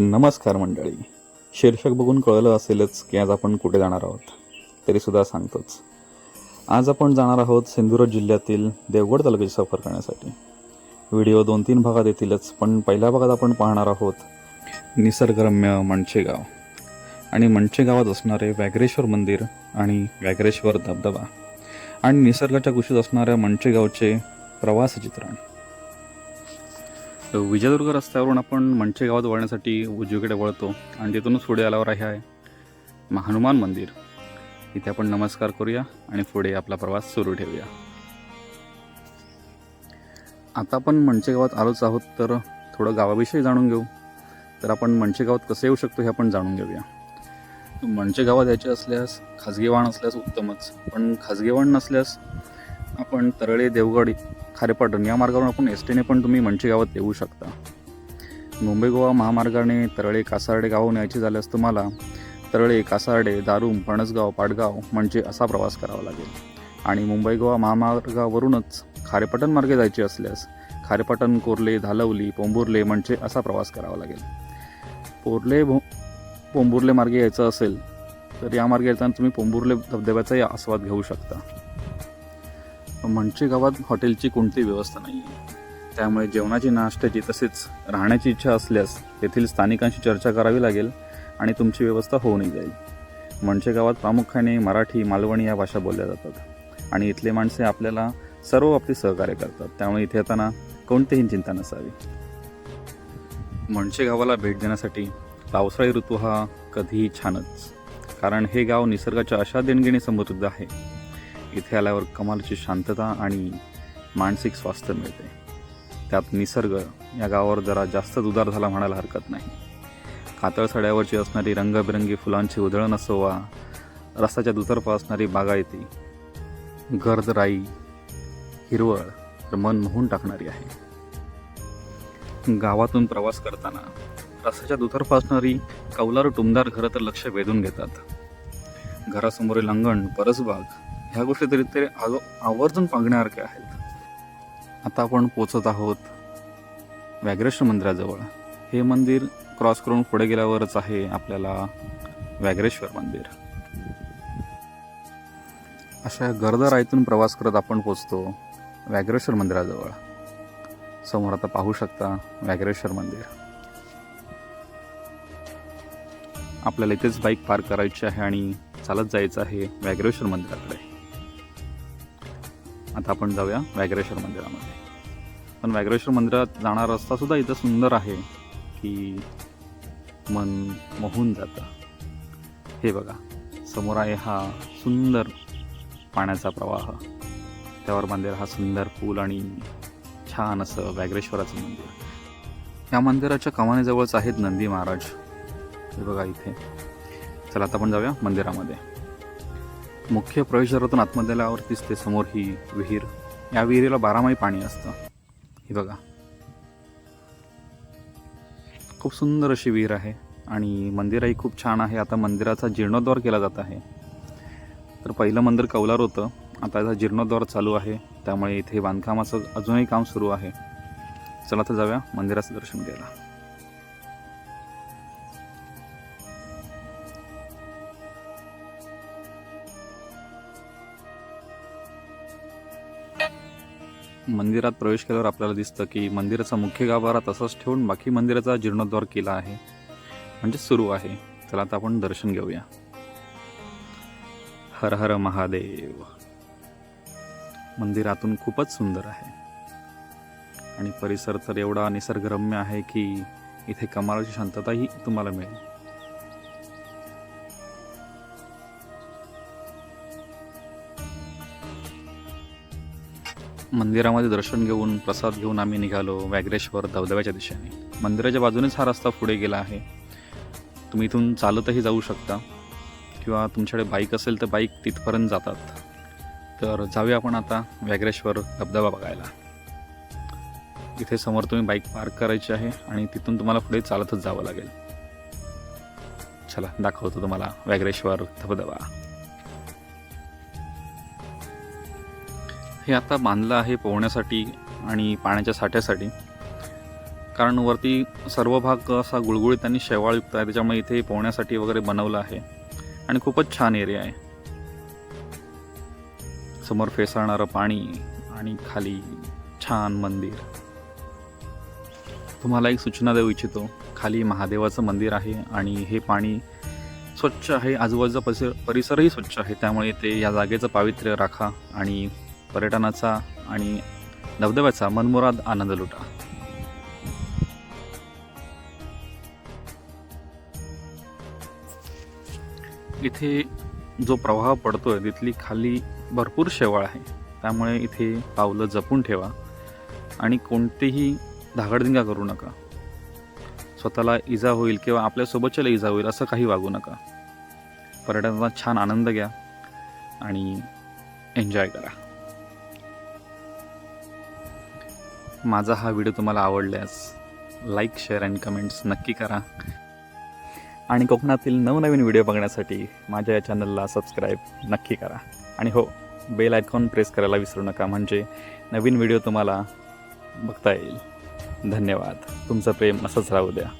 नमस्कार मंडळी. शीर्षक बघून कळलं असेलच की आज आपण कुठे जाणार आहोत तरीसुद्धा सांगतोच. आज आपण जाणार आहोत सिंधुदुर्ग जिल्ह्यातील देवगड तालुक्याची सफर करण्यासाठी. व्हिडिओ दोन तीन भागात येतीलच पण पहिल्या भागात आपण पाहणार आहोत निसर्गरम्य मणचेगाव आणि मणचेगावात असणारे व्याघ्रेश्वर मंदिर आणि व्याघ्रेश्वर धबधबा. आणि निसर्गाच्या कुशीत असणाऱ्या मणचेगावचे प्रवास चित्रण. विजयदुर्ग रस्त्यावरून आपण मंचे गावात वळण्यासाठी उजवीकडे वळतो आणि तिथूनच पुढे आल्यावर आहे आहे हनुमान मंदिर. इथे आपण नमस्कार करूया आणि पुढे आपला प्रवास सुरू ठेवूया. आता आपण मंचे गावात आलोच आहोत तर थोडं गावाविषयी जाणून घेऊ. तर आपण मंचे गावात कसं येऊ शकतो हे आपण जाणून घेऊया. मंचे गावात यायचे असल्यास खाजगी वाहन असल्यास उत्तमच पण खाजगी वाहन नसल्यास आपण तरळे देवगड खारेपाटण या मार्गावरून आपण एस टीने पण तुम्ही मंची गावात येऊ शकता. मुंबई गोवा महामार्गाने तरळे कासार्डे गावून यायचे झाल्यास तुम्हाला तरळे कासार्डे दारूम फणसगाव पाडगाव म्हणजे असा प्रवास करावा लागेल. आणि मुंबई गोवा महामार्गावरूनच खारेपाटण मार्गे जायचे असल्यास खारेपाटण कोर्ले धालवली पोंबुर्ले म्हणजे असा प्रवास करावा लागेल. पोर्ले भो पोंबुर्ले मार्गे यायचं असेल तर या मार्गे येताना तुम्ही पोंबुर्ले धबधब्याचाही आस्वाद घेऊ शकता. म्हणजे गावात हॉटेलची कोणतीही व्यवस्था नाही आहे त्यामुळे जेवणाची नाश्त्याची तसेच राहण्याची इच्छा असल्यास तेथील स्थानिकांशी चर्चा करावी लागेल आणि तुमची व्यवस्था होऊनही जाईल. म्हणजे गावात प्रामुख्याने मराठी मालवणी या भाषा बोलल्या जातात. आणि इथले माणसे आपल्याला सर्व बाबतीत सहकार्य करतात. त्यामुळे इथे येताना कोणतीही चिंता नसावी. म्हणजे गावाला भेट देण्यासाठी पावसाळी ऋतू हा कधीही छानच. कारण हे गाव निसर्गाच्या अशा देणगीने समृद्ध आहे. इथे आल्यावर कमालची शांतता आणि मानसिक स्वास्थ्य मिळते. त्यात निसर्ग या गावावर जरा जास्तच उदार झाला म्हणायला हरकत नाही. कातळसड्यावरची असणारी रंगबिरंगी फुलांची उधळण असो वा रस्त्याच्या दुतर्फा असणारी बागायती गर्द राई हिरवळ तर मन मोहून टाकणारी आहे. गावातून प्रवास करताना रस्त्याच्या दुतर्फा असणारी कौलार टुमदार घरं तर लक्ष वेधून घेतात. घरासमोरील अंगण परसबाग ह्या गोष्टी तरी ते आव- आवर्जून पाहण्यासारख्या आहेत. आता आपण पोचत आहोत व्याघ्रेश्वर मंदिराजवळ. हे मंदिर क्रॉस करून पुढे गेल्यावरच आहे आपल्याला व्याघ्रेश्वर मंदिर. अशा गर्द राईतून प्रवास करत आपण पोचतो व्याघ्रेश्वर मंदिराजवळ. समोर आता पाहू शकता व्याघ्रेश्वर मंदिर. आपल्याला इथेच बाईक पार्क करायची आहे आणि चालत जायचं आहे व्याघ्रेश्वर मंदिराकडे. आता आपण जाऊया व्याघ्रेश्वर मंदिरामध्ये. पण व्याघ्रेश्वर मंदिरात जाणारा रस्ता सुद्धा इथं सुंदर आहे की मन मोहून जातं. हे बघा समोर आहे हा सुंदर पाण्याचा प्रवाह. त्यावर मंदिर हा सुंदर पूल आणि छान असं व्याघ्रेश्वराचं मंदिर. या मंदिराच्या कमानीजवळच आहेत नंदी महाराज. हे बघा इथे. चला आता आपण जाऊया मंदिरामध्ये. मुख्य प्रवेशद्वारातून आतमध्ये आल्यावर दिसते समोर ही विहीर. या विहिरीला बारामाही पाणी असतं. ही बघा. खूप सुंदर अशी विहीर आहे आणि मंदिरही खूप छान आहे. आता मंदिराचा जीर्णोद्धार केला जात आहे. तर पहिलं मंदिर कौलार होतं. आता याचा जीर्णोद्धार चालू आहे. त्यामुळे इथे बांधकामाचं अजूनही काम सुरू आहे. चला तर जाऊया मंदिराचं दर्शन घ्यायला. मंदिरात प्रवेश केल्यावर आपल्याला दिसतं की मंदिराचा मुख्य गाभारा तसाच ठेवून बाकी मंदिराचा जीर्णोद्धार केला आहे. म्हणजे सुरू आहे. चला आता आपण दर्शन घेऊया. हर हर महादेव. मंदिरातून खूपच सुंदर आहे. आणि परिसर तर एवढा निसर्गरम्य आहे की इथे कमालाची शांतताही तुम्हाला मिळेल. मंदिरामध्ये दर्शन घेऊन प्रसाद घेऊन आम्ही निघालो व्याघ्रेश्वर धबधब्याच्या दिशेने. मंदिराच्या बाजूनेच हा रस्ता पुढे गेला आहे. तुम्ही इथून चालतही जाऊ शकता. किंवा तुमच्याकडे बाईक असेल तर बाईक तिथपर्यंत जातात. तर जाऊया आपण आता व्याघ्रेश्वर धबधबा बघायला. इथे समोर तुम्ही बाईक पार्क करायची आहे आणि तिथून तुम्हाला पुढे चालतच जावं लागेल. चला दाखवतो तुम्हाला व्याघ्रेश्वर धबधबा. हे आता बांधलं आहे पोहण्यासाठी आणि पाण्याच्या साठ्यासाठी. कारण वरती सर्व भाग असा गुळगुळीत आणि शेवाळयुक्त आहे त्याच्यामुळे इथे पोहण्यासाठी वगैरे बनवलं आहे. आणि खूपच छान एरिया आहे. समोर फेसाळणारं पाणी आणि खाली छान मंदिर. तुम्हाला एक सूचना देऊ इच्छितो. खाली महादेवाचं मंदिर आहे आणि हे पाणी स्वच्छ आहे. आजूबाजूचा परिसर परिसरही स्वच्छ आहे. त्यामुळे ते या जागेचं पावित्र्य राखा आणि पर्यटनाचा आणि धबधब्याचा मनमुराद आनंद लुटा. इथे जो प्रवाह पडतोय तिथली खाली भरपूर शेवाळ आहे. त्यामुळे इथे पावलं जपून ठेवा आणि कोणतेही धागडधिंगा करू नका. स्वतःला इजा होईल किंवा आपल्यासोबतच्याला इजा होईल असं काही वागू नका. पर्यटनाचा छान आनंद घ्या आणि एन्जॉय करा. माझा हा व्हिडिओ तुम्हाला आवडल्यास लाईक शेअर अँड कमेंट्स नक्की करा. आणि कोकणातील नवनवीन व्हिडिओ बघण्यासाठी माझ्या या चॅनलला सबस्क्राईब नक्की करा. आणि हो बेल आयकॉन प्रेस करायला विसरू नका म्हणजे नवीन व्हिडिओ तुम्हाला बघता येईल. धन्यवाद. तुमचं प्रेम असंच राहू द्या.